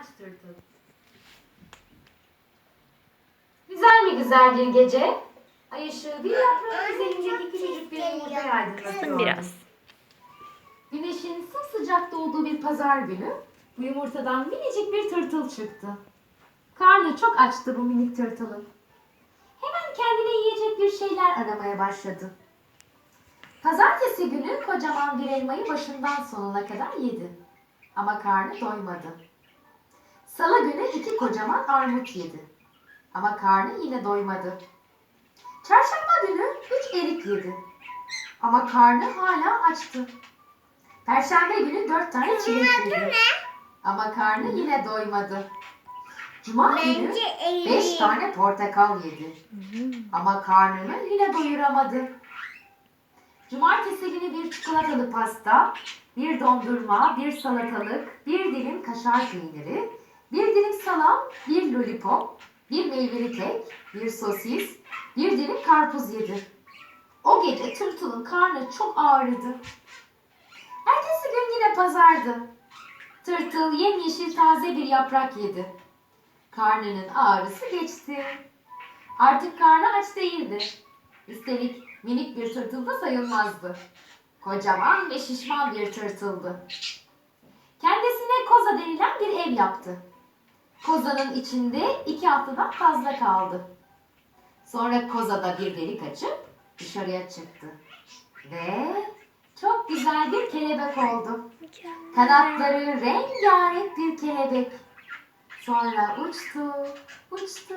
aç tırtıl. Güzel mi güzel bir gece? Ay ışığı bir yaprağın üzerindeki küçücük bir yumurta aydınlatıyor. Biraz. Güneşin sımsıcak doğduğu bir pazar günü bu yumurtadan minicik bir tırtıl çıktı. Karnı çok açtı bu minik tırtılın. Hemen kendine yiyecek bir şeyler aramaya başladı. Pazartesi günü kocaman bir elmayı başından sonuna kadar yedi. Ama karnı doymadı. Salı günü iki kocaman armut yedi. Ama karnı yine doymadı. Çarşamba günü üç erik yedi. Ama karnı hala açtı. Perşembe günü dört tane çilek yedi. Ama karnı yine doymadı. Cuma günü beş tane portakal yedi. Ama karnını yine doyuramadı. Cumartesi günü bir çikolatalı pasta, bir dondurma, bir salatalık, bir dilim kaşar peyniri, bir dilim salam, bir lollipop, bir meyveli kek, bir sosis, bir dilim karpuz yedi. O gece tırtılın karnı çok ağrıdı. Ertesi gün yine pazardı. Tırtıl yemyeşil taze bir yaprak yedi. Karnının ağrısı geçti. Artık karnı aç değildi. Üstelik minik bir tırtıl da sayılmazdı. Kocaman ve şişman bir tırtıldı. Kendisine koza denilen bir ev yaptı. Kozanın içinde iki haftadan fazla kaldı. Sonra kozada bir delik açıp dışarıya çıktı. Ve çok güzel bir kelebek oldu. Kanatları rengarenk bir kelebek. Sonra uçtu, uçtu, uçtu